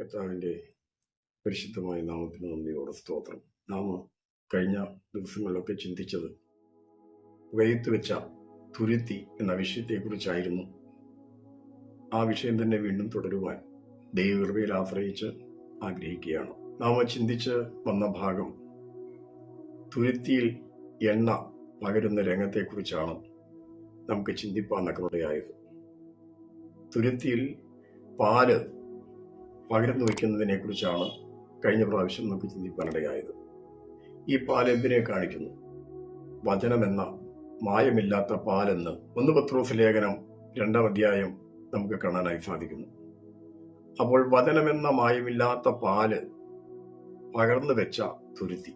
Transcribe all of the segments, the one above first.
കർത്താവിന്റെ പരിശുദ്ധമായ നാമത്തിന് നന്ദിയോടെ സ്തോത്രം. നാം കഴിഞ്ഞ ദിവസങ്ങളിലൊക്കെ ചിന്തിച്ചത് വയത്ത് വെച്ച തുരുത്തി എന്ന വിഷയത്തെക്കുറിച്ചായിരുന്നു. ആ വിഷയം തന്നെ വീണ്ടും തുടരുവാൻ ദൈവകൃപയിൽ ആശ്രയിച്ച് ആഗ്രഹിക്കുകയാണ്. നാം ചിന്തിച്ച് വന്ന ഭാഗം തുരുത്തിയിൽ എണ്ണ പകരുന്ന രംഗത്തെക്കുറിച്ചാണ് നമുക്ക് ചിന്തിപ്പാൻ ഇടയായത്. തുരുത്തിയിൽ പാൽ പകർന്നു വയ്ക്കുന്നതിനെ കുറിച്ചാണ് കഴിഞ്ഞ പ്രാവശ്യം നമുക്ക് ചിന്തിക്കാനിടയായത്. ഈ പാൽ എന്തിനെ കാണിക്കുന്നു? വചനമെന്ന മായമില്ലാത്ത പാലെന്ന് ഒന്ന് പത്രോസ് ലേഖനം രണ്ടാം അധ്യായം നമുക്ക് കാണാനായി സാധിക്കുന്നു. അപ്പോൾ വചനമെന്ന മായമില്ലാത്ത പാൽ പകർന്നു വെച്ച തുരുത്തി.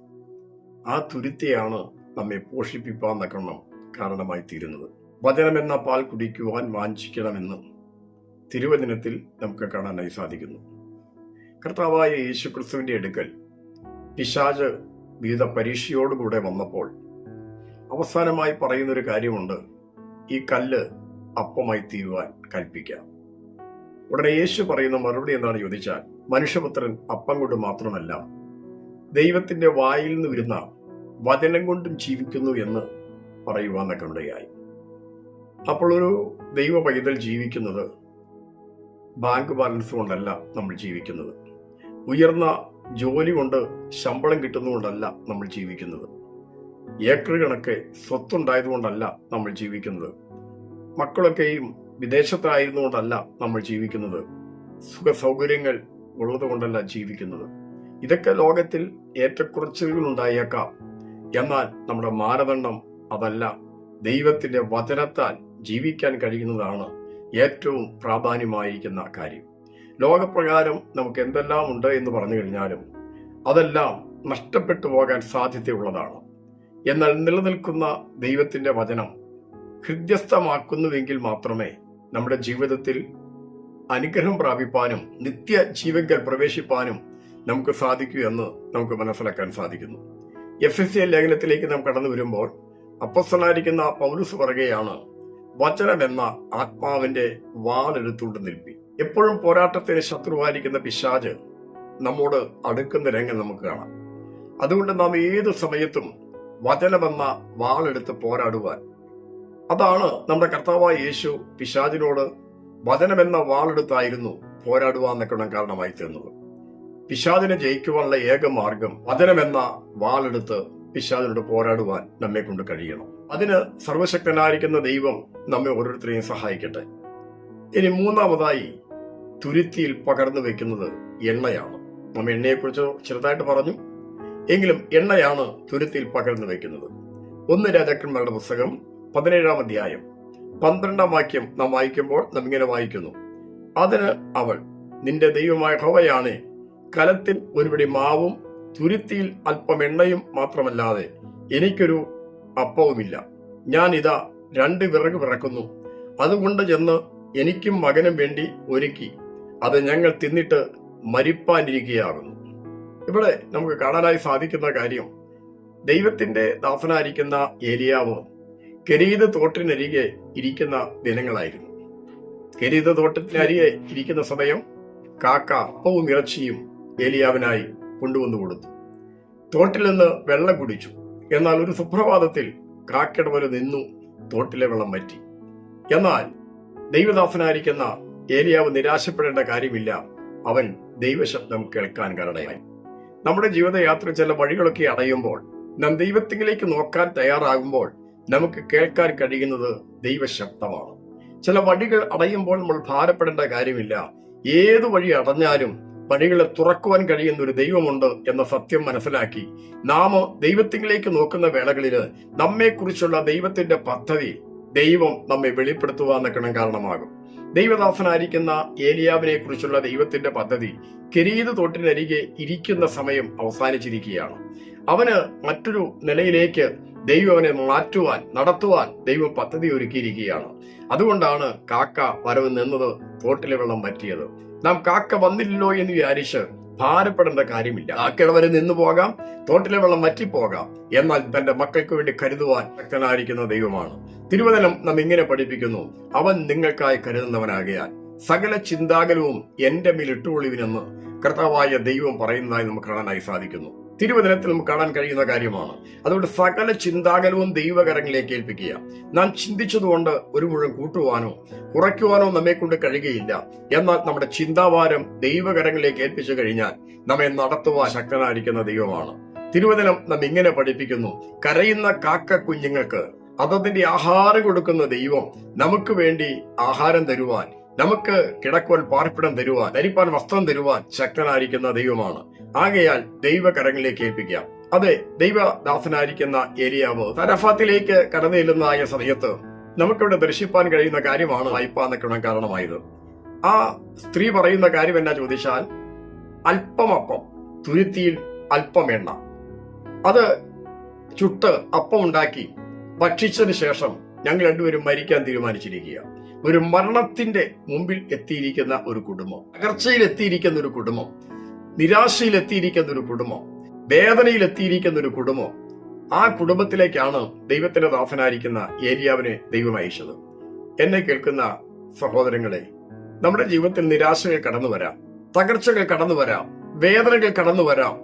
ആ തുരുത്തിയാണ് നമ്മെ പോഷിപ്പിപ്പാൻ നക്കണം കാരണമായി തീരുന്നത്. വചനമെന്ന പാൽ കുടിക്കുവാൻ വാഞ്ചിക്കണമെന്ന് തിരുവചനത്തിൽ നമുക്ക് കാണാനായി സാധിക്കുന്നു. കർത്താവായ യേശുക്രിസ്തുവിന്റെ അടുക്കൽ പിശാജ് വിവിധ പരീക്ഷയോടുകൂടെ വന്നപ്പോൾ അവസാനമായി പറയുന്നൊരു കാര്യമുണ്ട്. ഈ കല്ല് അപ്പമായി തീരുവാൻ കൽപ്പിക്കാം. ഉടനെ യേശു പറയുന്ന മറുപടി എന്താണ് ചോദിച്ചാൽ മനുഷ്യപുത്രൻ അപ്പം കൊണ്ട് മാത്രമല്ല ദൈവത്തിന്റെ വായിൽ നിന്ന് വരുന്ന വചനം കൊണ്ടും ജീവിക്കുന്നു എന്ന് പറയുവാനൊക്കെ ഇടയായി. അപ്പോൾ ഒരു ദൈവ പൈതൽ ജീവിക്കുന്നത് ബാങ്ക് ബാലൻസ് കൊണ്ടല്ല നമ്മൾ ജീവിക്കുന്നത്. ഉയർന്ന ജോലി കൊണ്ട് ശമ്പളം കിട്ടുന്നതുകൊണ്ടല്ല നമ്മൾ ജീവിക്കുന്നത്. ഏക്കർ കണക്ക് സ്വത്തുണ്ടായതുകൊണ്ടല്ല നമ്മൾ ജീവിക്കുന്നത്. മക്കളൊക്കെയും വിദേശത്തായിരുന്നുകൊണ്ടല്ല നമ്മൾ ജീവിക്കുന്നത്. സുഖ സൗകര്യങ്ങൾ ഉള്ളതുകൊണ്ടല്ല ജീവിക്കുന്നത്. ഇതൊക്കെ ലോകത്തിൽ ഏറ്റക്കുറച്ചുകൾ ഉണ്ടായേക്കാം. എന്നാൽ നമ്മുടെ മാനദണ്ഡം അതല്ല. ദൈവത്തിന്റെ വചനത്താൽ ജീവിക്കാൻ കഴിയുന്നതാണ് ഏറ്റവും പ്രാധാന്യമായിരിക്കുന്ന കാര്യം. ലോകപ്രകാരം നമുക്ക് എന്തെല്ലാം ഉണ്ട് എന്ന് പറഞ്ഞു കഴിഞ്ഞാലും അതെല്ലാം നഷ്ടപ്പെട്ടു പോകാൻ സാധ്യതയുള്ളതാണ്. എന്നാൽ നിലനിൽക്കുന്ന ദൈവത്തിന്റെ വചനം ഹൃദ്യസ്ഥമാക്കുന്നുവെങ്കിൽ മാത്രമേ നമ്മുടെ ജീവിതത്തിൽ അനുഗ്രഹം പ്രാപിപ്പാനും നിത്യ ജീവങ്കൽ പ്രവേശിപ്പാനും നമുക്ക് സാധിക്കൂ എന്ന് നമുക്ക് മനസ്സിലാക്കാൻ സാധിക്കുന്നു. എഫ് എസ് സി ലേഖനത്തിലേക്ക് നാം കടന്നു വരുമ്പോൾ അപ്പസ്തനായിരിക്കുന്ന പൗലുസ് പറയുകയാണ് വചനമെന്ന ആത്മാവിന്റെ വാളെടുത്തുകൊണ്ട് നിൽപ്പി. എപ്പോഴും പോരാട്ടത്തിന് ശത്രുവായിരിക്കുന്ന പിശാജ് നമ്മോട് അടുക്കുന്ന രംഗം നമുക്ക് കാണാം. അതുകൊണ്ട് നാം ഏത് സമയത്തും വചനമെന്ന വാളെടുത്ത് പോരാടുവാൻ. അതാണ് നമ്മുടെ കർത്താവായ യേശു പിശാജിനോട് വചനമെന്ന വാളെടുത്തായിരുന്നു പോരാടുവാൻ നിൽക്കണം കാരണമായി തീർന്നത്. പിശാദിനെ ജയിക്കുവാനുള്ള ഏക മാർഗം വചനമെന്ന വാളെടുത്ത് പിശാദിനോട് പോരാടുവാൻ നമ്മെ കൊണ്ട് കഴിയണം. അതിന് സർവശക്തനായിരിക്കുന്ന ദൈവം നമ്മെ ഓരോരുത്തരെയും സഹായിക്കട്ടെ. ഇനി മൂന്നാമതായി തുരുത്തിയിൽ പകർന്നു വെക്കുന്നത് എണ്ണയാണ്. നമ്മൾ എണ്ണയെക്കുറിച്ച് ചെറുതായിട്ട് പറഞ്ഞു. എങ്കിലും എണ്ണയാണ് തുരുത്തിയിൽ പകർന്നു വെക്കുന്നത്. ഒന്ന് രാജാക്കന്മാരുടെ പുസ്തകം പതിനേഴാം അധ്യായം. പന്ത്രണ്ടാം വാക്യം നാം വായിക്കുമ്പോൾ നാം ഇങ്ങനെ വായിക്കുന്നു. അതിന് അവൾ നിന്റെ ദൈവമായ ഹോവയാണ് കലത്തിൽ ഒരുപിടി മാവും തുരുത്തിയിൽ അല്പം എണ്ണയും മാത്രമല്ലാതെ എനിക്കൊരു അപ്പവുമില്ല. ഞാൻ ഇതാ രണ്ട് വിറക് വിറക്കുന്നു. അതുകൊണ്ട് ചെന്ന് എനിക്കും മകനും വേണ്ടി ഒരുക്കി. അത് ഞങ്ങൾ തിന്നിട്ട് മരിപ്പാനിരിക്കുകയാകുന്നു. ഇവിടെ നമുക്ക് കാണാനായി സാധിക്കുന്ന കാര്യം ദൈവത്തിന്റെ ദാസനായിരിക്കുന്ന ഏലിയാവ് കരീത് തോട്ടിനരികെ ഇരിക്കുന്ന ദിനങ്ങളായിരുന്നു. കരീത് തോട്ടത്തിനരികെ ഇരിക്കുന്ന സമയം കാക്ക അപ്പവും ഇറച്ചിയും ഏലിയാവിനായി കൊണ്ടുവന്നു കൊടുത്തു. തോട്ടിൽ നിന്ന് വെള്ളം കുടിച്ചു. എന്നാൽ ഒരു സുപ്രഭാതത്തിൽ കാക്കയുടെ പോലെ നിന്നു തോട്ടിലെ വെള്ളം പറ്റി എന്നാൽ ദൈവദാസനായിരിക്കുന്ന ഏലിയാവ് നിരാശപ്പെടേണ്ട കാര്യമില്ല. അവൻ ദൈവശബ്ദം കേൾക്കാൻ കാരണമായി നമ്മുടെ ജീവിതയാത്ര ചില വഴികളൊക്കെ അടയുമ്പോൾ നാം ദൈവത്തിലേക്ക് നോക്കാൻ തയ്യാറാകുമ്പോൾ നമുക്ക് കേൾക്കാൻ കഴിയുന്നത് ദൈവശബ്ദമാണ്. ചില വഴികൾ അടയുമ്പോൾ നമ്മൾ ഭാരപ്പെടേണ്ട കാര്യമില്ല. ഏത് വഴി അടഞ്ഞാലും വഴികളെ തുറക്കുവാൻ കഴിയുന്ന ഒരു ദൈവമുണ്ട് എന്ന സത്യം മനസ്സിലാക്കി നാം ദൈവത്തിലേക്ക് നോക്കുന്ന വേളകളിൽ നമ്മെക്കുറിച്ചുള്ള ദൈവത്തിന്റെ പദ്ധതി ദൈവം നമ്മെ വെളിപ്പെടുത്തുവാൻ നിൽക്കണം കാരണമാകും. ദൈവദാസനായിരിക്കുന്ന ഏലിയാവിനെ കുറിച്ചുള്ള ദൈവത്തിന്റെ പദ്ധതി കിരീത് തോട്ടിനരികെ ഇരിക്കുന്ന സമയം അവസാനിച്ചിരിക്കുകയാണ്. അവന് മറ്റൊരു നിലയിലേക്ക് ദൈവം അവനെ മാറ്റുവാൻ നടത്തുവാൻ ദൈവം പദ്ധതി ഒരുക്കിയിരിക്കുകയാണ്. അതുകൊണ്ടാണ് കാക്ക വരവ് നിന്നത് തോട്ടിലെ വെള്ളം പറ്റിയത് നാം കാക്ക വന്നില്ലല്ലോ എന്ന് വിചാരിച്ച് ഭാരപ്പെടേണ്ട കാര്യമില്ല. ആ വരെ നിന്നു പോകാം തോട്ടിലെ വെള്ളം വറ്റിപ്പോകാം. എന്നാൽ തന്റെ മക്കൾക്ക് വേണ്ടി കരുതുവാൻ ശക്തനായിരിക്കുന്ന ദൈവമാണ്. തിരുവചനം നാം ഇങ്ങനെ പഠിപ്പിക്കുന്നു അവൻ നിങ്ങൾക്കായി കരുതുന്നവനാകയാൽ സകല ചിന്താകലവും എന്റെ മേൽ ഇട്ടുകൊള്ളുവിനെന്ന് കർത്താവായ ദൈവം പറയുന്നതായി നമുക്ക് കാണാനായി സാധിക്കുന്നു. തിരുവചനത്തിൽ നമുക്ക് കാണാൻ കഴിയുന്ന കാര്യമാണ്. അതുകൊണ്ട് സകല ചിന്താകലവും ദൈവകരങ്ങളിലേക്ക് ഏൽപ്പിക്കുക. നാം ചിന്തിച്ചതുകൊണ്ട് ഒരു മുഴുവൻ കൂട്ടുവാനോ കുറയ്ക്കുവാനോ നമ്മെ കൊണ്ട് കഴിയുകയില്ല. എന്നാൽ നമ്മുടെ ചിന്താവാരം ദൈവകരങ്ങളിലേക്ക് ഏൽപ്പിച്ചു കഴിഞ്ഞാൽ നമ്മെ നടത്തുവാൻ ശക്തനായിരിക്കുന്ന ദൈവമാണ്. തിരുവചനം നാം ഇങ്ങനെ പഠിപ്പിക്കുന്നു. കരയുന്ന കാക്ക കുഞ്ഞുങ്ങൾക്ക് അതതിന്റെ ആഹാരം കൊടുക്കുന്ന ദൈവം നമുക്ക് വേണ്ടി ആഹാരം തരുവാൻ നമുക്ക് കിടക്കുവാൻ പാർപ്പിടം തരുവാൻ ധരിപ്പാൻ വസ്ത്രം തരുവാൻ ശക്തനായിരിക്കുന്ന ദൈവമാണ്. ആകയാൽ ദൈവകരങ്ങളിലേക്ക് ഏൽപ്പിക്കാം. അതെ ദൈവദാസനായിരിക്കുന്ന ഏരിയാവ് തരഫാത്തിലേക്ക് ആയ സമയത്ത് നമുക്കിവിടെ ദർശിപ്പാൻ കഴിയുന്ന കാര്യമാണ് വായ്പാന്നക്കണം കാരണമായത്. ആ സ്ത്രീ പറയുന്ന കാര്യം എന്നാ ചോദിച്ചാൽ അല്പമപ്പം തുരുത്തിയിൽ അല്പം എണ്ണ അത് ചുട്ട് അപ്പം ഉണ്ടാക്കി ഭക്ഷിച്ചതിന് ശേഷം ഞങ്ങൾ രണ്ടുപേരും മരിക്കാൻ തീരുമാനിച്ചിരിക്കുക ഒരു മരണത്തിന്റെ മുമ്പിൽ എത്തിയിരിക്കുന്ന ഒരു കുടുംബം തകർച്ചയിൽ എത്തിയിരിക്കുന്ന ഒരു കുടുംബം നിരാശയിൽ എത്തിയിരിക്കുന്ന ഒരു കുടുംബം വേദനയിൽ എത്തിയിരിക്കുന്ന ഒരു കുടുംബം ആ കുടുംബത്തിലേക്കാണ് ദൈവത്തിന്റെ ദാസനായിരിക്കുന്ന ഏരിയാവിനെ ദൈവം അയച്ചത്. എന്നെ കേൾക്കുന്ന സഹോദരങ്ങളെ നമ്മുടെ ജീവിതത്തിൽ നിരാശകൾ കടന്നു വരാം തകർച്ചകൾ കടന്നു വരാം വേദനകൾ കടന്നു വരാം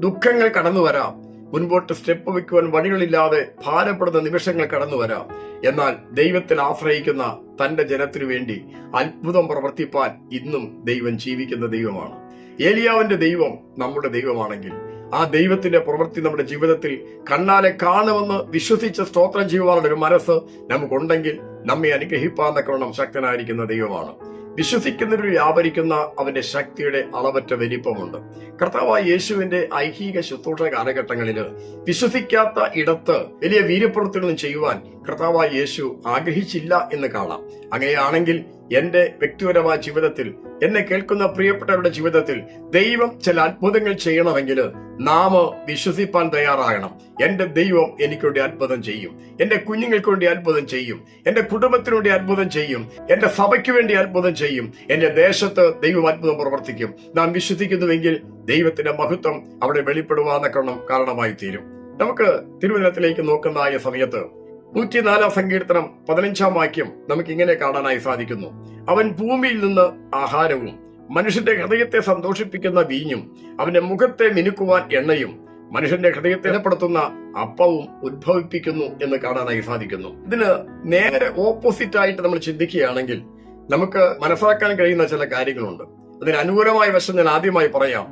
ദുഃഖങ്ങൾ കടന്നു വരാം മുൻപോട്ട് സ്റ്റെപ്പ് വെക്കുവാൻ വഴികളില്ലാതെ ഭാരപ്പെടുന്ന നിമിഷങ്ങൾ കടന്നു വരാം. എന്നാൽ ദൈവത്തിൽ ആശ്രയിക്കുന്ന തന്റെ ജനത്തിനു വേണ്ടി അത്ഭുതം പ്രവർത്തിപ്പാൻ ഇന്നും ദൈവം ജീവിക്കുന്ന ദൈവമാണ്. ഏലിയാവിന്റെ ദൈവം നമ്മുടെ ദൈവമാണെങ്കിൽ ആ ദൈവത്തിന്റെ പ്രവൃത്തി നമ്മുടെ ജീവിതത്തിൽ കണ്ണാലെ കാണുമെന്ന് വിശ്വസിച്ച് സ്തോത്രം ചെയ്യുവാനുള്ള ഒരു മനസ്സ് നമുക്കുണ്ടെങ്കിൽ നമ്മെ അനുഗ്രഹിപ്പാന്നൊക്കെ ശക്തനായിരിക്കുന്ന ദൈവമാണ്. വിശ്വസിക്കുന്നവരിൽ വ്യാപരിക്കുന്ന അവന്റെ ശക്തിയുടെ അളവറ്റ വലിപ്പമുണ്ട്. കർത്താവായ യേശുവിന്റെ ഐഹിക ശുശ്രൂഷ കാലഘട്ടങ്ങളിൽ വിശ്വസിക്കാത്ത ഇടത്ത് വലിയ വീര്യപ്രവൃത്തികളൊന്നും ചെയ്യുവാൻ കർത്താവായ യേശു ആഗ്രഹിച്ചില്ല എന്ന് കാണാം. അങ്ങനെയാണെങ്കിൽ എന്റെ വ്യക്തിപരമായ ജീവിതത്തിൽ എന്നെ കേൾക്കുന്ന പ്രിയപ്പെട്ടവരുടെ ജീവിതത്തിൽ ദൈവം ചില അത്ഭുതങ്ങൾ ചെയ്യണമെങ്കിൽ നാം വിശ്വസിപ്പാൻ തയ്യാറാകണം. എന്റെ ദൈവം എനിക്ക് വേണ്ടി അത്ഭുതം ചെയ്യും. എന്റെ കുഞ്ഞുങ്ങൾക്ക് വേണ്ടി അത്ഭുതം ചെയ്യും. എന്റെ കുടുംബത്തിന് വേണ്ടി അത്ഭുതം ചെയ്യും. എന്റെ സഭയ്ക്ക് വേണ്ടി അത്ഭുതം ചെയ്യും. എന്റെ ദേശത്ത് ദൈവം അത്ഭുതം പ്രവർത്തിക്കും. നാം വിശ്വസിക്കുന്നുവെങ്കിൽ ദൈവത്തിന്റെ മഹത്വം അവിടെ വെളിപ്പെടുവാന്നൊക്കെ കാരണമായി തീരും നമുക്ക് തിരുവനന്തപുരത്തിലേക്ക് നോക്കുന്നതായ സമയത്ത് നൂറ്റിനാലാം സങ്കീർത്തനം പതിനഞ്ചാം വാക്യം നമുക്ക് ഇങ്ങനെ കാണാനായി സാധിക്കുന്നു. അവൻ ഭൂമിയിൽ നിന്ന് ആഹാരവും മനുഷ്യന്റെ ഹൃദയത്തെ സന്തോഷിപ്പിക്കുന്ന വീഞ്ഞും അവന്റെ മുഖത്തെ മിനുക്കുവാൻ എണ്ണയും മനുഷ്യന്റെ ഹൃദയത്തെ ഇടപ്പെടുത്തുന്ന അപ്പവും ഉദ്ഭവിപ്പിക്കുന്നു എന്ന് കാണാനായി സാധിക്കുന്നു. ഇതിന് നേരെ ഓപ്പോസിറ്റ് ആയിട്ട് നമ്മൾ ചിന്തിക്കുകയാണെങ്കിൽ നമുക്ക് മനസ്സിലാക്കാൻ കഴിയുന്ന ചില കാര്യങ്ങളുണ്ട്. അതിന് അനുകൂലമായ വശം ഞാൻ ആദ്യമായി പറയാം.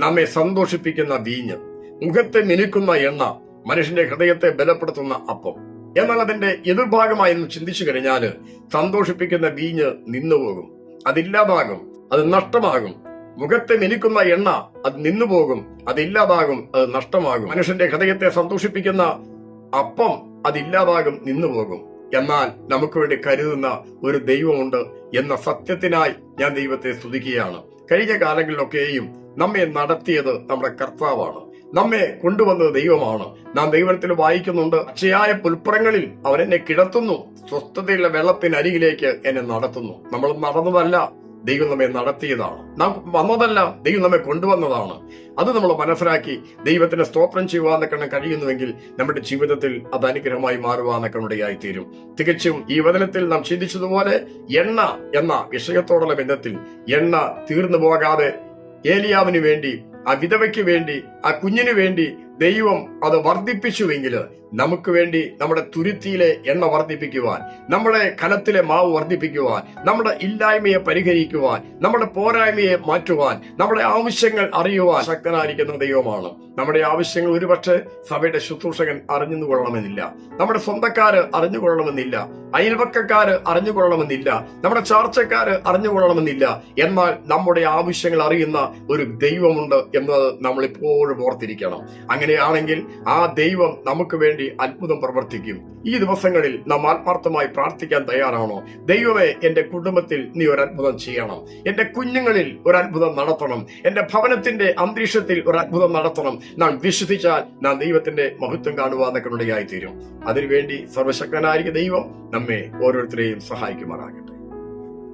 നമ്മെ സന്തോഷിപ്പിക്കുന്ന വീഞ്ഞ് മുഖത്തെ മിനുക്കുന്ന എണ്ണ മനുഷ്യന്റെ ഹൃദയത്തെ ബലപ്പെടുത്തുന്ന അപ്പം. എന്നാൽ അതിന്റെ എതിർഭാഗമായി എന്ന് ചിന്തിച്ചു കഴിഞ്ഞാൽ സന്തോഷിപ്പിക്കുന്ന വീഞ്ഞ് നിന്നുപോകും. അതില്ലാതാകും. അത് നഷ്ടമാകും. മുഖത്തെ മിനുക്കുന്ന എണ്ണ അത് നിന്നുപോകും. അതില്ലാതാകും. അത് നഷ്ടമാകും. മനുഷ്യന്റെ ഹൃദയത്തെ സന്തോഷിപ്പിക്കുന്ന അപ്പം അതില്ലാതാകും നിന്നുപോകും. എന്നാൽ നമുക്ക് വേണ്ടി കരുതുന്ന ഒരു ദൈവമുണ്ട് എന്ന സത്യത്തിനായി ഞാൻ ദൈവത്തെ സ്തുതിക്കുകയാണ്. കഴിഞ്ഞ കാലങ്ങളിലൊക്കെയും നമ്മെ നടത്തിയത് നമ്മുടെ കർത്താവാണ്. നമ്മെ കൊണ്ടുവന്നത് ദൈവമാണ്. നാം ദൈവത്തിൽ വായിക്കുന്നുണ്ട് അക്ഷയായ പുൽപ്പുറങ്ങളിൽ അവരെന്നെ കിടത്തുന്നു സ്വസ്ഥതയുള്ള വെള്ളത്തിനരികിലേക്ക് എന്നെ നടത്തുന്നു. നമ്മൾ നടന്നതല്ല ദൈവം നമ്മെ നടത്തിയതാണ്. നാം വന്നതല്ല ദൈവം നമ്മെ കൊണ്ടുവന്നതാണ്. അത് നമ്മൾ മനസ്സിലാക്കി ദൈവത്തിന് സ്തോത്രം ചെയ്യുവാനൊക്കെ കഴിയുന്നുവെങ്കിൽ നമ്മുടെ ജീവിതത്തിൽ അത് അനുഗ്രഹമായി മാറുവാനൊക്കെ തീരും തികച്ചും ഈ വചനത്തിൽ നാം ചിന്തിച്ചതുപോലെ എണ്ണ എന്ന വിഷയത്തോടുള്ള ബന്ധത്തിൽ എണ്ണ തീർന്നു പോകാതെ ഏലിയാവിന് വേണ്ടി ആ വിധവയ്ക്ക് വേണ്ടി ആ കുഞ്ഞിനു വേണ്ടി ദൈവം അത് വർദ്ധിപ്പിച്ചുവെങ്കിൽ നമുക്ക് വേണ്ടി നമ്മുടെ തുരുത്തിയിലെ എണ്ണ വർദ്ധിപ്പിക്കുവാൻ നമ്മുടെ കലത്തിലെ മാവ് വർദ്ധിപ്പിക്കുവാൻ നമ്മുടെ ഇല്ലായ്മയെ പരിഹരിക്കുവാൻ നമ്മുടെ പോരായ്മയെ മാറ്റുവാൻ നമ്മുടെ ആവശ്യങ്ങൾ അറിയുവാൻ ശക്തനായിരിക്കുന്ന ദൈവമാണ്. നമ്മുടെ ആവശ്യങ്ങൾ ഒരുപക്ഷെ സഭയുടെ ശുശ്രൂഷകൻ അറിഞ്ഞുകൊള്ളണമെന്നില്ല. നമ്മുടെ സ്വന്തക്കാര് അറിഞ്ഞുകൊള്ളണമെന്നില്ല. അയൽവക്കക്കാര് അറിഞ്ഞുകൊള്ളണമെന്നില്ല. നമ്മുടെ ചാർച്ചക്കാര് അറിഞ്ഞുകൊള്ളണമെന്നില്ല. എന്നാൽ നമ്മുടെ ആവശ്യങ്ങൾ അറിയുന്ന ഒരു ദൈവമുണ്ട് എന്നത് നമ്മൾ ഇപ്പോഴും ഓർത്തിരിക്കണം അങ്ങനെയാണെങ്കിൽ ആ ദൈവം നമുക്ക് വേണ്ടി അത്ഭുതം പ്രവർത്തിക്കും. ഈ ദിവസങ്ങളിൽ നാം ആത്മാർത്ഥമായി പ്രാർത്ഥിക്കാൻ തയ്യാറാണോ? ദൈവമേ എന്റെ കുടുംബത്തിൽ നീ ഒരു അത്ഭുതം ചെയ്യണം. എന്റെ കുഞ്ഞുങ്ങളിൽ ഒരു അത്ഭുതം നടത്തണം. എന്റെ ഭവനത്തിന്റെ അന്തരീക്ഷത്തിൽ ഒരു അത്ഭുതം നടത്തണം. നാം വിശ്വസിച്ചാൽ നാം ദൈവത്തിന്റെ മഹത്വം കാണുവാന്നൊക്കെ ഇടയായി തീരും അതിനുവേണ്ടി സർവശക്തനായിരിക്കും ദൈവം നമ്മെ ഓരോരുത്തരെയും സഹായിക്കുമാറാകട്ടെ.